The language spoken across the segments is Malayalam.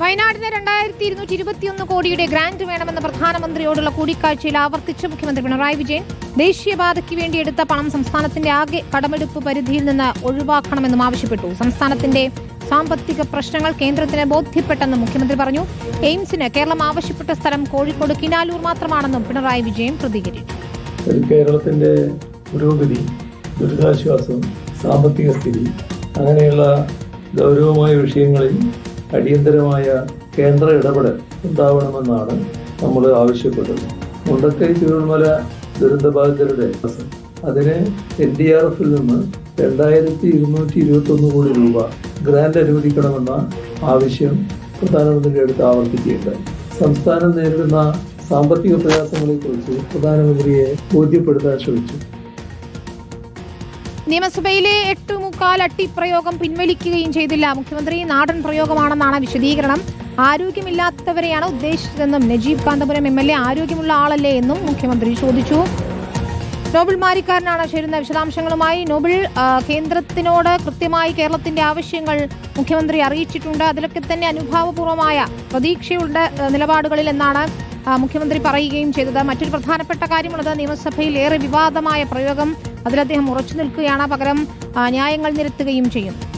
വയനാടിന് രണ്ടായിരത്തി ഇരുന്നൂറ്റി ഇരുപത്തിയൊന്ന് കോടിയുടെ ഗ്രാന്റ് വേണമെന്ന പ്രധാനമന്ത്രിയോടുള്ള കൂടിക്കാഴ്ചയിൽ ആവർത്തിച്ച് മുഖ്യമന്ത്രി പിണറായി വിജയൻ ദേശീയപാതയ്ക്ക് വേണ്ടി എടുത്ത പണം സംസ്ഥാനത്തിന്റെ ആകെ കടമെടുപ്പ് പരിധിയിൽ നിന്ന് ഒഴിവാക്കണമെന്നും ആവശ്യപ്പെട്ടു. സംസ്ഥാനത്തിന്റെ സാമ്പത്തിക പ്രശ്നങ്ങൾ കേന്ദ്രത്തിന് ബോധ്യപ്പെട്ടെന്നും മുഖ്യമന്ത്രി പറഞ്ഞു. എയിംസിന് കേരളം ആവശ്യപ്പെട്ട സ്ഥലം കോഴിക്കോട് കിനാലൂർ മാത്രമാണെന്നും പിണറായി വിജയൻ പ്രതികരിച്ചു. കേരളത്തിന്റെ പുരോഗതി ദുരിതാശ്വാസം സാമ്പത്തിക സ്ഥിതി അങ്ങനെയുള്ള ഗൗരവമായ വിഷയങ്ങളിൽ അടിയന്തരമായ കേന്ദ്ര ഇടപെടൽ ഉണ്ടാവണമെന്നാണ് നമ്മൾ ആവശ്യപ്പെട്ടത് മുണ്ടക്കൈ ചുരുൾമല ദുരന്തബാധിതരുടെ അതിന് എൻ ഡി ആർ എഫിൽ നിന്ന് രണ്ടായിരത്തി ഇരുന്നൂറ്റി ഇരുപത്തൊന്ന് കോടി രൂപ ഗ്രാന്റ് അനുവദിക്കണമെന്ന ആവശ്യം പ്രധാനമന്ത്രിയുടെ അടുത്ത് ആവർത്തിക്കുകയുണ്ടായി. സംസ്ഥാനം നേരിടുന്ന സാമ്പത്തിക പ്രയാസങ്ങളെക്കുറിച്ച് പ്രധാനമന്ത്രിയെ ബോധ്യപ്പെടുത്താൻ ശ്രമിച്ചു. നിയമസഭയിലെ എട്ട് മുക്കാൽ അട്ടിപ്രയോഗം പിൻവലിക്കുകയും ചെയ്തില്ല. മുഖ്യമന്ത്രി നാടൻ പ്രയോഗമാണെന്നാണ് വിശദീകരണം. ആരോഗ്യമില്ലാത്തവരെയാണ് ഉദ്ദേശിച്ചതെന്നും Najeeb Kanthapuram M L A ആരോഗ്യമുള്ള ആളല്ലേ എന്നും മുഖ്യമന്ത്രി ചോദിച്ചു. നോബിൾ മാരിക്കാരനാണ് ചേരുന്ന വിശദാംശങ്ങളുമായി. നോബിൾ കേന്ദ്രത്തിനോട് കൃത്യമായി കേരളത്തിന്റെ ആവശ്യങ്ങൾ മുഖ്യമന്ത്രി അറിയിച്ചിട്ടുണ്ട്. അതിലൊക്കെ തന്നെ അനുഭാവപൂർവമായ പ്രതീക്ഷയുള്ള നിലപാടുകളിൽ എന്നാണ് മുഖ്യമന്ത്രി പറയുകയും ചെയ്തത്. മറ്റൊരു പ്രധാനപ്പെട്ട കാര്യമുള്ളത് നിയമസഭയിൽ ഏറെ വിവാദമായ പ്രയോഗം അതിൽ അദ്ദേഹം ഉറച്ചു നിൽക്കുകയാണ്. പകരം ന്യായങ്ങൾ നിരത്തുകയും ചെയ്യും.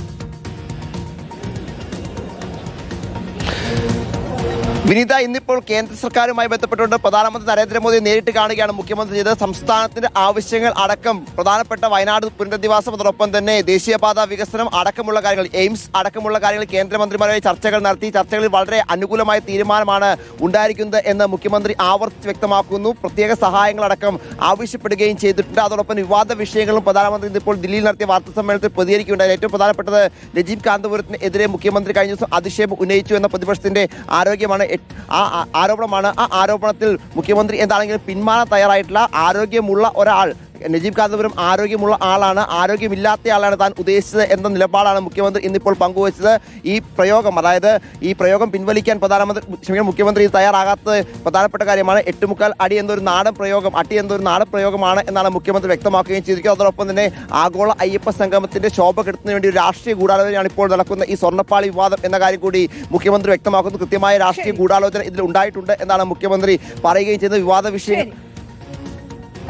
വിനീത ഇന്നിപ്പോൾ കേന്ദ്ര സർക്കാരുമായി ബന്ധപ്പെട്ടുകൊണ്ട് പ്രധാനമന്ത്രി നരേന്ദ്രമോദി നേരിട്ട് കാണുകയാണ് മുഖ്യമന്ത്രി ചെയ്തത്. സംസ്ഥാനത്തിന്റെ ആവശ്യങ്ങൾ അടക്കം പ്രധാനപ്പെട്ട വയനാട് പുനരധിവാസം അതോടൊപ്പം തന്നെ ദേശീയപാത വികസനം അടക്കമുള്ള കാര്യങ്ങൾ എയിംസ് അടക്കമുള്ള കാര്യങ്ങൾ കേന്ദ്രമന്ത്രിമാരുമായി ചർച്ചകൾ നടത്തി. ചർച്ചകളിൽ വളരെ അനുകൂലമായ തീരുമാനമാണ് ഉണ്ടായിരിക്കുന്നത് എന്ന് മുഖ്യമന്ത്രി ആവർത്തിച്ച് വ്യക്തമാക്കുന്നു. പ്രത്യേക സഹായങ്ങളടക്കം ആവശ്യപ്പെടുകയും ചെയ്തിട്ടുണ്ട്. അതോടൊപ്പം വിവാദ വിഷയങ്ങളും പ്രധാനമന്ത്രി ഇന്നിപ്പോൾ ദില്ലിയിൽ നടത്തിയ വാർത്താ സമ്മേളനത്തിൽ പ്രതികരിക്കുകയുണ്ടായി. ഏറ്റവും പ്രധാനപ്പെട്ടത് രജീവ് കാന്തപുരത്തിനെതിരെ മുഖ്യമന്ത്രി കഴിഞ്ഞ ദിവസം അതിശയം ഉന്നയിച്ചു എന്ന പ്രതിപക്ഷത്തിന്റെ ആരോഗ്യമാണ് ആ ആരോപണമാണ്. ആ ആരോപണത്തിൽ മുഖ്യമന്ത്രി എന്താണെങ്കിലും പിന്മാറാൻ തയ്യാറായിട്ടുള്ള ആരോഗ്യമുള്ള ഒരാൾ നജീബ് കാന്തപുരം ആരോഗ്യമുള്ള ആളാണ്. ആരോഗ്യമില്ലാത്ത ആളാണ് താൻ ഉദ്ദേശിച്ചത് എന്ന നിലപാടാണ് മുഖ്യമന്ത്രി ഇന്നിപ്പോൾ പങ്കുവച്ചത്. ഈ പ്രയോഗം അതായത് ഈ പ്രയോഗം പിൻവലിക്കാൻ പ്രധാനമന്ത്രി ക്ഷമിക്കണം മുഖ്യമന്ത്രി തയ്യാറാകാത്തത് പ്രധാനപ്പെട്ട കാര്യമാണ്. എട്ടുമുക്കാൽ അടി എന്നൊരു നാടൻ പ്രയോഗം അടി എന്നൊരു നാടൻ പ്രയോഗമാണ് എന്നാണ് മുഖ്യമന്ത്രി വ്യക്തമാക്കുകയും ചെയ്തിരിക്കുന്നത്. അതോടൊപ്പം തന്നെ ആഗോള അയ്യപ്പ സംഗമത്തിന്റെ ശോഭ കെടുത്തുന്നതിന് വേണ്ടി ഒരു രാഷ്ട്രീയ ഗൂഢാലോചനയാണ് ഇപ്പോൾ നടക്കുന്ന ഈ സ്വർണപ്പാളി വിവാദം എന്ന കാര്യം കൂടി മുഖ്യമന്ത്രി വ്യക്തമാക്കുന്നു. കൃത്യമായ രാഷ്ട്രീയ ഗൂഢാലോചന ഇതിൽ ഉണ്ടായിട്ടുണ്ട് എന്നാണ് മുഖ്യമന്ത്രി പറയുകയും ചെയ്യുന്നത്. വിവാദ വിഷയം.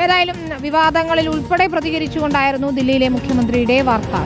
ഏതായാലും വിവാദങ്ങളിൽ ഉൾപ്പെടെ പ്രതികരിച്ചുകൊണ്ടായിരുന്നു ദില്ലിയിലെ മുഖ്യമന്ത്രിയുടെ വാർത്താ